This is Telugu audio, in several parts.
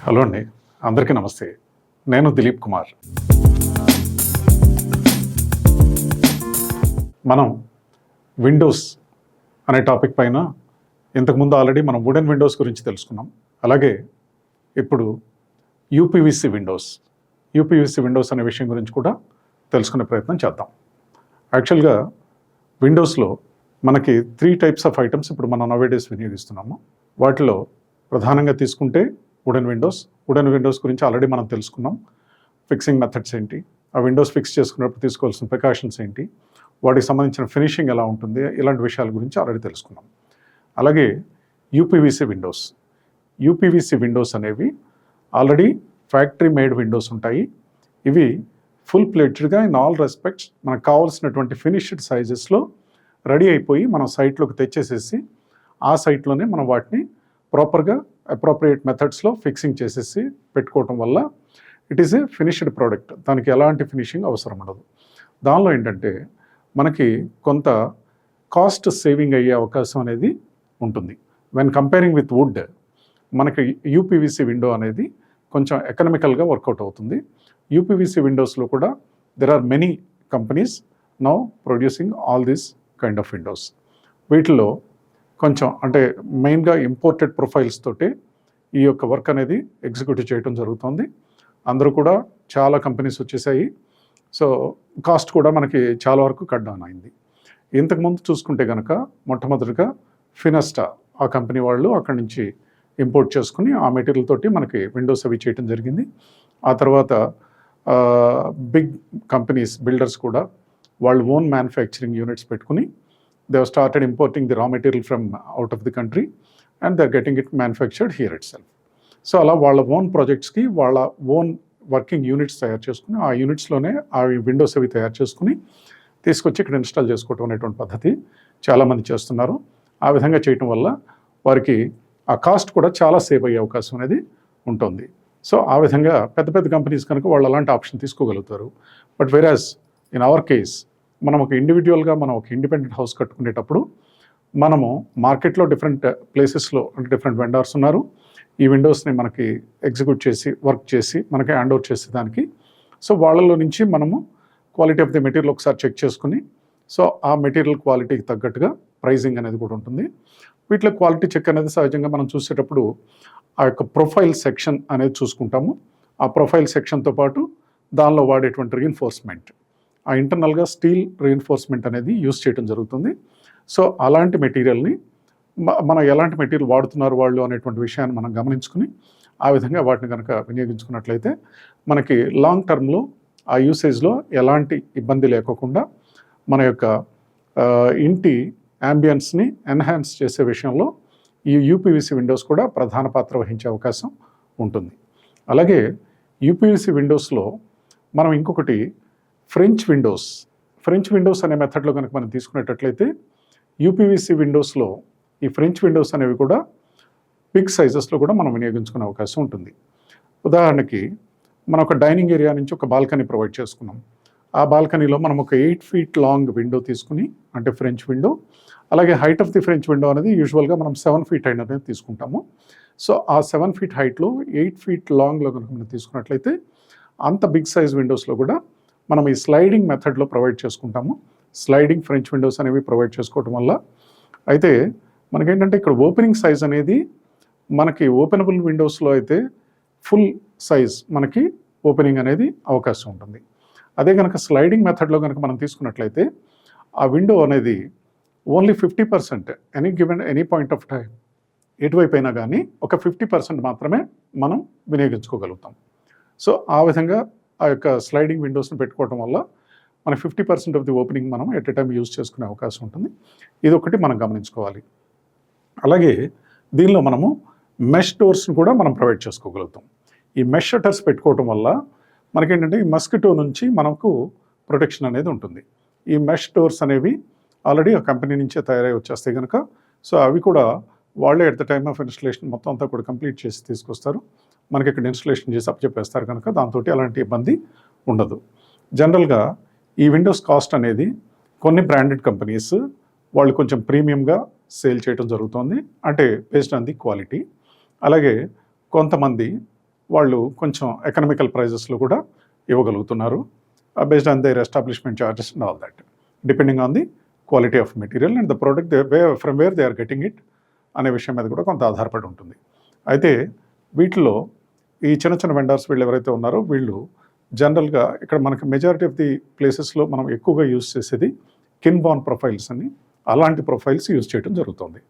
హలో అండి. అందరికీ నమస్తే. నేను దిలీప్ కుమార్. మనం విండోస్ అనే టాపిక్ పైన ఇంతకుముందు ఆల్రెడీ మనం వుడెన్ విండోస్ గురించి తెలుసుకున్నాం. అలాగే ఇప్పుడు యూపీవీసీ విండోస్ యూపీవీసీ విండోస్ అనే విషయం గురించి కూడా తెలుసుకునే ప్రయత్నం చేద్దాం. యాక్చువల్గా విండోస్లో మనకి త్రీ టైప్స్ ఆఫ్ ఐటమ్స్ ఇప్పుడు మనం నవేడేస్ వినియోగిస్తున్నాము. వాటిలో ప్రధానంగా తీసుకుంటే వుడెన్ విండోస్ వుడెన్ విండోస్ గురించి ఆల్రెడీ మనం తెలుసుకున్నాం. ఫిక్సింగ్ మెథడ్స్ ఏంటి? ఆ విండోస్ ఫిక్స్ చేసుకున్నప్పుడు తీసుకోవాల్సిన ప్రికాషన్స్ ఏంటి? వాటికి సంబంధించిన ఫినిషింగ్ ఎలా ఉంటుంది? ఇలాంటి విషయాల గురించి ఆల్రెడీ తెలుసుకున్నాం. అలాగే యూపీవీసీ విండోస్ యూపీవీసీ విండోస్ అనేవి ఆల్రెడీ ఫ్యాక్టరీ మేడ్ విండోస్ ఉంటాయి. ఇవి ఫుల్ ప్లేటెడ్గా ఇన్ ఆల్ రెస్పెక్ట్స్ మనకు కావాల్సినటువంటి ఫినిష్డ్ సైజెస్లో రెడీ అయిపోయి మనం సైట్లోకి తెచ్చేసేసి ఆ సైట్లోనే మనం వాటిని ప్రాపర్గా అప్రోప్రియేట్ మెథడ్స్లో ఫిక్సింగ్ చేసేసి పెట్టుకోవటం వల్ల it is a finished product దానికి ఎలాంటి ఫినిషింగ్ అవసరం ఉండదు. దానిలో ఏంటంటే మనకి కొంత కాస్ట్ సేవింగ్ అయ్యే అవకాశం అనేది ఉంటుంది. వెన్ కంపేరింగ్ విత్ వుడ్ మనకి యూపీవీసీ విండో అనేది కొంచెం ఎకనామికల్గా వర్కౌట్ అవుతుంది. యూపీవీసీ విండోస్లో కూడా there are many companies now producing all these kind of windows వీటిలో కొంచెం అంటే మెయిన్గా ఇంపోర్టెడ్ ప్రొఫైల్స్ తోటి ఈ యొక్క వర్క్ అనేది ఎగ్జిక్యూటివ్ చేయడం జరుగుతుంది. అందరూ కూడా చాలా కంపెనీస్ వచ్చేసాయి. సో కాస్ట్ కూడా మనకి చాలా వరకు కట్ డౌన్ అయింది. ఇంతకుముందు చూసుకుంటే కనుక మొట్టమొదటిగా ఫినస్టా ఆ కంపెనీ వాళ్ళు అక్కడి నుంచి ఇంపోర్ట్ చేసుకుని ఆ మెటీరియల్ తోటి మనకి విండోస్ అవి చేయడం జరిగింది. ఆ తర్వాత బిగ్ కంపెనీస్ బిల్డర్స్ కూడా వాళ్ళు ఓన్ మ్యానుఫ్యాక్చరింగ్ యూనిట్స్ పెట్టుకుని they started started the raw material from out of the country and and they're getting it manufactured here itself. So అలా వాళ్ళ ఓన్ ప్రాజెక్ట్స్కి వాళ్ళ ఓన్ వర్కింగ్ యూనిట్స్ తయారు చేసుకుని ఆ యూనిట్స్లోనే ఆ విండోస్ అవి తయారు చేసుకుని తీసుకొచ్చి ఇక్కడ ఇన్స్టాల్ చేసుకోవటం అనేటువంటి పద్ధతి చాలామంది చేస్తున్నారు. ఆ విధంగా చేయటం వల్ల వారికి ఆ కాస్ట్ కూడా చాలా సేవ్ అయ్యే అవకాశం అనేది ఉంటుంది. సో ఆ విధంగా పెద్ద పెద్ద కంపెనీస్ కనుక వాళ్ళు అలాంటి option తీసుకోగలుగుతారు. But whereas in our case మనం ఒక ఇండివిజువల్గా మనం ఒక ఇండిపెండెంట్ హౌస్ కట్టుకునేటప్పుడు మనము మార్కెట్లో డిఫరెంట్ ప్లేసెస్లో అంటే డిఫరెంట్ వెండర్స్ ఉన్నారు. ఈ విండోస్ని మనకి ఎగ్జిక్యూట్ చేసి వర్క్ చేసి మనకి హ్యాండ్ ఓవర్ చేసేదానికి. సో వాళ్ళలో నుంచి మనము క్వాలిటీ ఆఫ్ ది మెటీరియల్ ఒకసారి చెక్ చేసుకుని సో ఆ మెటీరియల్ క్వాలిటీకి తగ్గట్టుగా ప్రైజింగ్ అనేది కూడా ఉంటుంది. వీటిలో క్వాలిటీ చెక్ అనేది సహజంగా మనం చూసేటప్పుడు ఆ యొక్క ప్రొఫైల్ సెక్షన్ అనేది చూసుకుంటాము. ఆ ప్రొఫైల్ సెక్షన్తో పాటు దానిలో వాడేటువంటి రీఎన్ఫోర్స్మెంట్ ఆ ఇంటర్నల్గా స్టీల్ రీఎన్ఫోర్స్మెంట్ అనేది యూస్ చేయడం జరుగుతుంది. సో అలాంటి మెటీరియల్ని మనం ఎలాంటి మెటీరియల్ వాడుతున్నారు వాళ్ళు అనేటువంటి విషయాన్ని మనం గమనించుకుని ఆ విధంగా వాటిని కనుక వినియోగించుకున్నట్లయితే మనకి లాంగ్ టర్మ్లో ఆ యూసేజ్లో ఎలాంటి ఇబ్బంది లేకోకుండా మన యొక్క ఇంటి యాంబియన్స్ని ఎన్హాన్స్ చేసే విషయంలో ఈ యూపీవీసీ విండోస్ కూడా ప్రధాన పాత్ర వహించే అవకాశం ఉంటుంది. అలాగే యూపీవీసీ విండోస్లో మనం ఇంకొకటి ఫ్రెంచ్ విండోస్ ఫ్రెంచ్ విండోస్ అనే మెథడ్లో కనుక మనం తీసుకునేటట్లయితే యూపీవీసీ విండోస్లో ఈ ఫ్రెంచ్ విండోస్ అనేవి కూడా బిగ్ సైజెస్లో కూడా మనం వినియోగించుకునే అవకాశం ఉంటుంది. ఉదాహరణకి మనం ఒక డైనింగ్ ఏరియా నుంచి ఒక బాల్కనీ ప్రొవైడ్ చేసుకున్నాం. ఆ బాల్కనీలో మనం ఒక ఎయిట్ ఫీట్ లాంగ్ విండో తీసుకుని అంటే ఫ్రెంచ్ విండో అలాగే height of the French window అనేది యూజువల్గా మనం సెవెన్ ఫీట్ హైట్ అనేది తీసుకుంటాము. సో ఆ సెవెన్ ఫీట్ హైట్లో ఎయిట్ ఫీట్ లాంగ్లో కనుక మనం తీసుకున్నట్లయితే అంత బిగ్ సైజ్ విండోస్లో కూడా మనం ఈ స్లైడింగ్ మెథడ్లో ప్రొవైడ్ చేసుకుంటాము. స్లైడింగ్ ఫ్రెంచ్ విండోస్ అనేవి ప్రొవైడ్ చేసుకోవటం వల్ల అయితే మనకేంటంటే ఇక్కడ ఓపెనింగ్ సైజ్ అనేది మనకి ఓపెనబుల్ విండోస్లో అయితే ఫుల్ సైజ్ మనకి ఓపెనింగ్ అనేది అవకాశం ఉంటుంది. అదే కనుక స్లైడింగ్ మెథడ్లో కనుక మనం తీసుకున్నట్లయితే ఆ విండో అనేది only fifty percent any given any point of time ఎటువైపు అయినా కానీ ఒక ఫిఫ్టీ పర్సెంట్ మాత్రమే మనం వినియోగించుకోగలుగుతాం. సో ఆ విధంగా ఆ యొక్క స్లైడింగ్ విండోస్ని పెట్టుకోవడం వల్ల మన fifty percent of the opening మనం ఎట్ ఎ టైం యూజ్ చేసుకునే అవకాశం ఉంటుంది. ఇది ఒకటి మనం గమనించుకోవాలి. అలాగే దీనిలో మనము మెష్ డోర్స్ని కూడా మనం ప్రొవైడ్ చేసుకోగలుగుతాం. ఈ మెష్ షటర్స్ పెట్టుకోవటం వల్ల మనకేంటంటే ఈ మస్కిటో నుంచి మనకు ప్రొటెక్షన్ అనేది ఉంటుంది. ఈ మెష్ డోర్స్ అనేవి ఆల్రెడీ ఆ కంపెనీ నుంచే తయారై వచ్చేస్తాయి కనుక సో అవి కూడా వాళ్ళే at the time of installation మొత్తం అంతా కూడా కంప్లీట్ చేసి తీసుకొస్తారు. మనకి ఇక్కడ ఇన్స్టలేషన్ చేసి అప్పచెప్పేస్తారు కనుక దాంతో అలాంటి ఇబ్బంది ఉండదు. జనరల్గా ఈ విండోస్ కాస్ట్ అనేది కొన్ని బ్రాండెడ్ కంపెనీస్ వాళ్ళు కొంచెం ప్రీమియంగా సేల్ చేయడం జరుగుతుంది. అంటే బేస్డ్ ఆన్ ది క్వాలిటీ. అలాగే కొంతమంది వాళ్ళు కొంచెం ఎకనామికల్ ప్రైజెస్లో కూడా ఇవ్వగలుగుతున్నారు. Based on their establishment charges and all that. Depending on the quality of material and the product the way from where they are getting it అనే విషయం మీద కూడా కొంత ఆధారపడి ఉంటుంది. అయితే వీటిలో ఈ చిన్న చిన్న వెండర్స్ వీళ్ళు ఎవరైతే ఉన్నారో వీళ్ళు జనరల్గా ఇక్కడ మనకి మెజారిటీ ఆఫ్ ది ప్లేసెస్లో మనం ఎక్కువగా యూజ్ చేసేది కిన్బాన్ ప్రొఫైల్స్ అని అలాంటి ప్రొఫైల్స్ యూజ్ చేయడం జరుగుతుంది.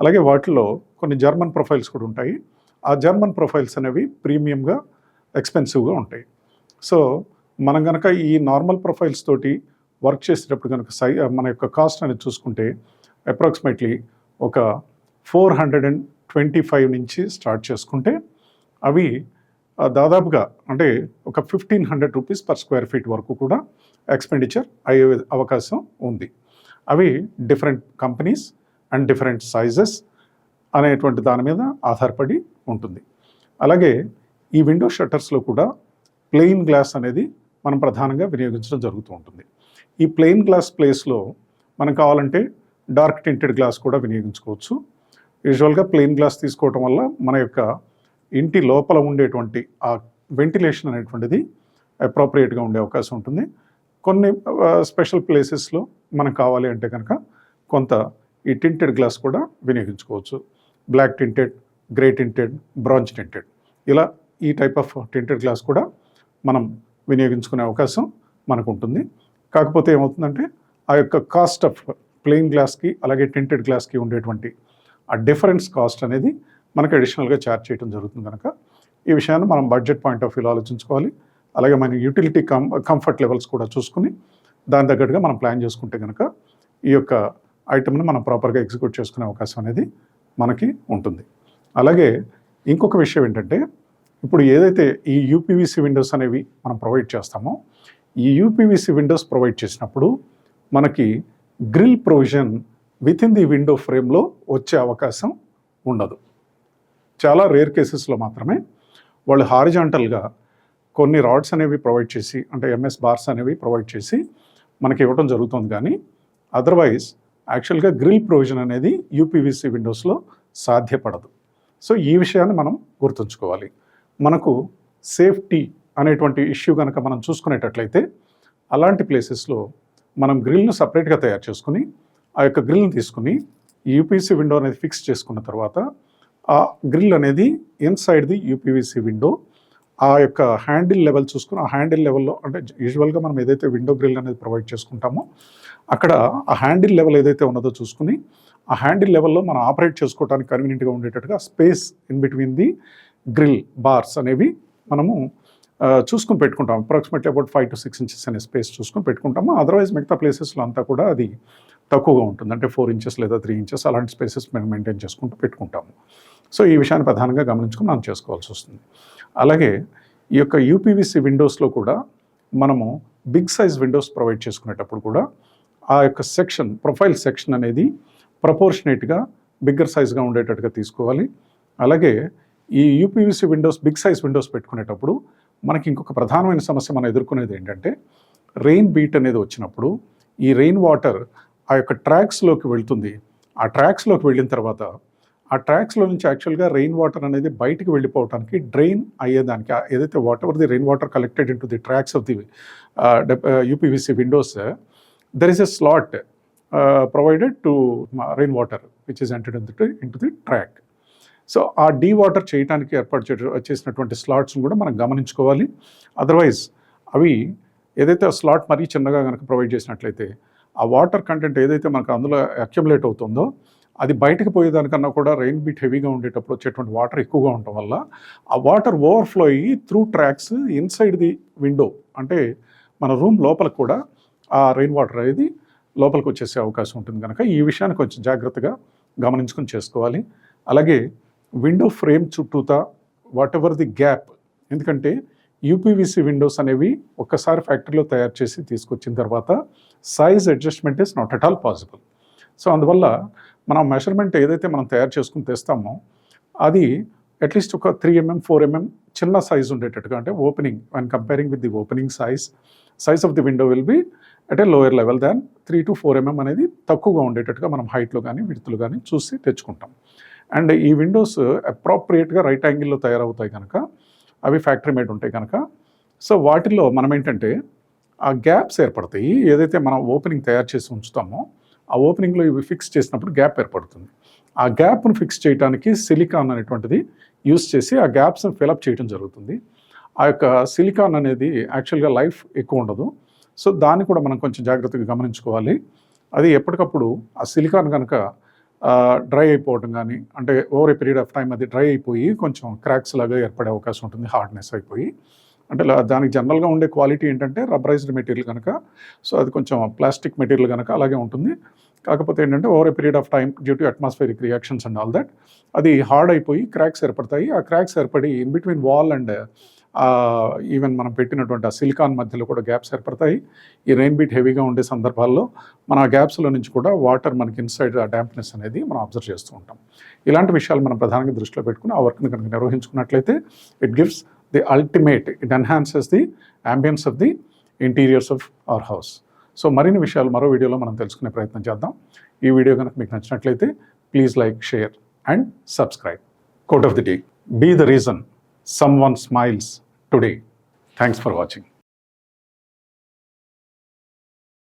అలాగే వాటిలో కొన్ని జర్మన్ ప్రొఫైల్స్ కూడా ఉంటాయి. ఆ జర్మన్ ప్రొఫైల్స్ అనేవి ప్రీమియంగా ఎక్స్పెన్సివ్గా ఉంటాయి. సో మనం కనుక ఈ నార్మల్ ప్రొఫైల్స్ తోటి వర్క్ చేసేటప్పుడు కనుక సై మన యొక్క కాస్ట్ అనేది చూసుకుంటే అప్రాక్సిమేట్లీ ఒక four hundred and twenty five నుంచి స్టార్ట్ చేసుకుంటే అవి దాదాపుగా అంటే ఒక fifteen hundred rupees per square feet వరకు కూడా ఎక్స్పెండిచర్ అయ్యే అవకాశం ఉంది. అవి different companies and different sizes అనేటువంటి దాని మీద ఆధారపడి ఉంటుంది. అలాగే ఈ విండో షట్టర్స్లో కూడా ప్లెయిన్ గ్లాస్ అనేది మనం ప్రధానంగా వినియోగించడం జరుగుతూ ఉంటుంది. ఈ ప్లెయిన్ గ్లాస్ ప్లేస్లో మనకు కావాలంటే డార్క్ టింటెడ్ గ్లాస్ కూడా వినియోగించుకోవచ్చు. యూజువల్గా ప్లెయిన్ గ్లాస్ తీసుకోవటం వల్ల మన యొక్క ఇంటి లోపల ఉండేటువంటి ఆ వెంటిలేషన్ అనేటువంటిది అప్రోప్రియేట్గా ఉండే అవకాశం ఉంటుంది. కొన్ని స్పెషల్ ప్లేసెస్లో మనకు కావాలి అంటే కనుక కొంత ఈ టింటెడ్ గ్లాస్ కూడా వినియోగించుకోవచ్చు. Black tinted grey tinted bronze tinted. ఇలా ఈ టైప్ ఆఫ్ టింటెడ్ గ్లాస్ కూడా మనం వినియోగించుకునే అవకాశం మనకు ఉంటుంది కాకపోతే ఏమవుతుందంటే ఆ యొక్క కాస్ట్ ఆఫ్ ప్లెయిన్ గ్లాస్కి అలాగే టింటెడ్ గ్లాస్కి ఉండేటువంటి ఆ డిఫరెన్స్ కాస్ట్ అనేది మనకు అడిషనల్గా ఛార్జ్ చేయడం జరుగుతుంది కనుక ఈ విషయాన్ని మనం బడ్జెట్ పాయింట్ ఆఫ్ వ్యూలో ఆలోచించుకోవాలి. అలాగే మన యూటిలిటీ కం కంఫర్ట్ లెవెల్స్ కూడా చూసుకుని దాని తగ్గట్టుగా మనం ప్లాన్ చేసుకుంటే కనుక ఈ యొక్క ఐటమ్ని మనం ప్రాపర్గా ఎగ్జిక్యూట్ చేసుకునే అవకాశం అనేది మనకి ఉంటుంది. అలాగే ఇంకొక విషయం ఏంటంటే ఇప్పుడు ఏదైతే ఈ యూపీవీసీ విండోస్ అనేవి మనం ప్రొవైడ్ చేస్తామో ఈ యూపీవీసీ విండోస్ ప్రొవైడ్ చేసినప్పుడు మనకి grill provision within the window ఫ్రేమ్లో వచ్చే అవకాశం ఉండదు. చాలా రేర్ కేసెస్లో మాత్రమే వాళ్ళు హారిజాంటల్గా కొన్ని రాడ్స్ అనేవి ప్రొవైడ్ చేసి అంటే ఎంఎస్ బార్స్ అనేవి ప్రొవైడ్ చేసి మనకి ఇవ్వడం జరుగుతుంది కానీ అదర్వైజ్ యాక్చువల్గా గ్రిల్ ప్రొవిజన్ అనేది యూపీవీసీ విండోస్లో సాధ్యపడదు. సో ఈ విషయాన్ని మనం గుర్తుంచుకోవాలి. మనకు సేఫ్టీ అనేటువంటి ఇష్యూ కనుక మనం చూసుకునేటట్లయితే అలాంటి ప్లేసెస్లో మనం గ్రిల్ను సపరేట్గా తయారు చేసుకుని ఆ యొక్క గ్రిల్ని తీసుకుని యూపీసీ విండో అనేది ఫిక్స్ చేసుకున్న తర్వాత ఆ గ్రిల్ అనేది ఇన్సైడ్ ది యూపీవీసీ విండో ఆ యొక్క హ్యాండిల్ లెవెల్ చూసుకుని ఆ హ్యాండిల్ లెవెల్లో అంటే యూజువల్గా మనం ఏదైతే విండో గ్రిల్ అనేది ప్రొవైడ్ చేసుకుంటామో అక్కడ ఆ హ్యాండిల్ లెవెల్ ఏదైతే ఉన్నదో చూసుకుని ఆ హ్యాండిల్ లెవెల్లో మనం ఆపరేట్ చేసుకోవడానికి కన్వీనియంట్గా ఉండేటట్టుగా space in between the grill bars అనేవి మనము చూసుకుని పెట్టుకుంటాం. Approximately about five to six inches అనే స్పేస్ చూసుకుని పెట్టుకుంటాము. అదర్వైజ్ మిగతా ప్లేసెస్లో అంతా కూడా అది తక్కువగా ఉంటుంది. అంటే ఫోర్ ఇంచెస్ లేదా త్రీ ఇంచెస్ అలాంటి స్పేసెస్ మేము మెయింటైన్ చేసుకుంటూ పెట్టుకుంటాము. సో ఈ విషయాన్ని ప్రధానంగా గమనించుకుని మనం చేసుకోవాల్సి వస్తుంది. అలాగే ఈ యొక్క యూపీవీసీ విండోస్లో కూడా మనము బిగ్ సైజ్ విండోస్ ప్రొవైడ్ చేసుకునేటప్పుడు కూడా ఆ యొక్క సెక్షన్ ప్రొఫైల్ సెక్షన్ అనేది ప్రపోర్షనేట్గా బిగ్గర్ సైజ్గా ఉండేటట్టుగా తీసుకోవాలి. అలాగే ఈ UPVC windows big size windows పెట్టుకునేటప్పుడు మనకి ఇంకొక ప్రధానమైన సమస్య మనం ఎదుర్కొనేది ఏంటంటే రెయిన్ బీట్ అనేది వచ్చినప్పుడు ఈ రెయిన్ వాటర్ ఆ యొక్క ట్రాక్స్లోకి వెళ్తుంది. ఆ ట్రాక్స్లోకి వెళ్ళిన తర్వాత ఆ ట్రాక్స్లో నుంచి యాక్చువల్గా రెయిన్ వాటర్ అనేది బయటికి వెళ్ళిపోవడానికి డ్రైన్ అయ్యేదానికి ఏదైతే whatever the rain water collected into the tracks of the UPVC windows there is a slot provided to rain water which is entered in the to the track so ఆ డీ వాటర్ చేయడానికి ఏర్పాటు చేసినటువంటి స్లాట్స్ని కూడా మనం గమనించుకోవాలి. అదర్వైజ్ అవి ఏదైతే ఆ స్లాట్ మరీ చిన్నగా కనుక ప్రొవైడ్ చేసినట్లయితే ఆ వాటర్ కంటెంట్ ఏదైతే మనకు అందులో అక్యుములేట్ అవుతుందో అది బయటకు పోయేదానికన్నా కూడా రెయిన్ బీట్ హెవీగా ఉండేటప్పుడు వచ్చేటువంటి వాటర్ ఎక్కువగా ఉండటం వల్ల ఆ వాటర్ ఓవర్ఫ్లో అయ్యి through tracks inside the window అంటే మన రూమ్ లోపల కూడా ఆ రెయిన్ వాటర్ అనేది లోపలికి వచ్చేసే అవకాశం ఉంటుంది కనుక ఈ విషయాన్ని కొంచెం జాగ్రత్తగా గమనించుకొని చేసుకోవాలి. అలాగే విండో ఫ్రేమ్ చుట్టూతా వాట్ ఎవర్ ది గ్యాప్ ఎందుకంటే యూపీవీసీ విండోస్ అనేవి ఒక్కసారి ఫ్యాక్టరీలో తయారు చేసి తీసుకొచ్చిన తర్వాత size adjustment is not at all possible. So అందువల్ల మనం మెషర్మెంట్ ఏదైతే మనం తయారు చేసుకుని తెస్తామో అది అట్లీస్ట్ ఒక త్రీ ఎంఎం ఫోర్ ఎంఎం చిన్న సైజ్ ఉండేటట్టుగా అంటే opening one comparing with the opening size size of the window will be at a lower level than three to four mm అనేది తక్కువగా ఉండేటట్టుగా మనం హైట్లో కానీ విడుతులు కానీ చూసి తెచ్చుకుంటాం. అండ్ ఈ విండోస్ అప్రాప్రియేట్గా రైట్ యాంగిల్లో తయారవుతాయి కనుక అవి ఫ్యాక్టరీ మేడ్ ఉంటాయి కనుక. సో వాటిల్లో మనం ఏంటంటే ఆ గ్యాప్స్ ఏర్పడతాయి. ఏదైతే మనం ఓపెనింగ్ తయారు చేసి ఉంచుతామో ఆ ఓపెనింగ్లో ఇవి ఫిక్స్ చేసినప్పుడు గ్యాప్ ఏర్పడుతుంది. ఆ గ్యాప్ను ఫిక్స్ చేయడానికి సిలికాన్ అనేటువంటిది యూస్ చేసి ఆ గ్యాప్స్ని ఫిలప్ చేయడం జరుగుతుంది. ఆ యొక్క సిలికాన్ అనేది యాక్చువల్గా లైఫ్ ఎక్కువ ఉండదు. సో దాన్ని కూడా మనం కొంచెం జాగ్రత్తగా గమనించుకోవాలి. అది ఎప్పటికప్పుడు ఆ సిలికాన్ కనుక డ్రై అయిపోవడం కానీ అంటే over a period of time అది డ్రై అయిపోయి కొంచెం క్రాక్స్ లాగా ఏర్పడే అవకాశం ఉంటుంది హార్డ్నెస్ అయిపోయి. అంటే దానికి జనరల్గా ఉండే క్వాలిటీ ఏంటంటే రబ్బరైజ్డ్ మెటీరియల్ కనుక సో అది కొంచెం ప్లాస్టిక్ మెటీరియల్ కనుక అలాగే ఉంటుంది. కాకపోతే ఏంటంటే over a period of time due to atmospheric reactions and all that అది హార్డ్ అయిపోయి క్రాక్స్ ఏర్పడతాయి. ఆ క్రాక్స్ ఏర్పడి in between wall and even మనం పెట్టినటువంటి ఆ సిలికాన్ మధ్యలో కూడా గ్యాప్స్ ఏర్పడతాయి. ఈ రెయిన్ బీట్ హెవీగా ఉండే సందర్భాల్లో మన ఆ గ్యాప్స్లో నుంచి కూడా వాటర్ మనకి ఇన్సైడ్ ఆ డ్యాంప్నెస్ అనేది మనం అబ్జర్వ్ చేస్తూ ఉంటాం. ఇలాంటి విషయాలు మనం ప్రధానంగా దృష్టిలో పెట్టుకుని ఆ వర్క్ని కనుక నిర్వహించుకున్నట్లయితే it gives the ultimate it enhances the ambience of the interiors of our house so మరిన్ని విషయాలు మరో వీడియోలో మనం తెలుసుకునే ప్రయత్నం చేద్దాం. ఈ వీడియో కనుక మీకు నచ్చినట్లయితే please like share and subscribe quote of the day be the reason someone smiles today. Thanks for watching.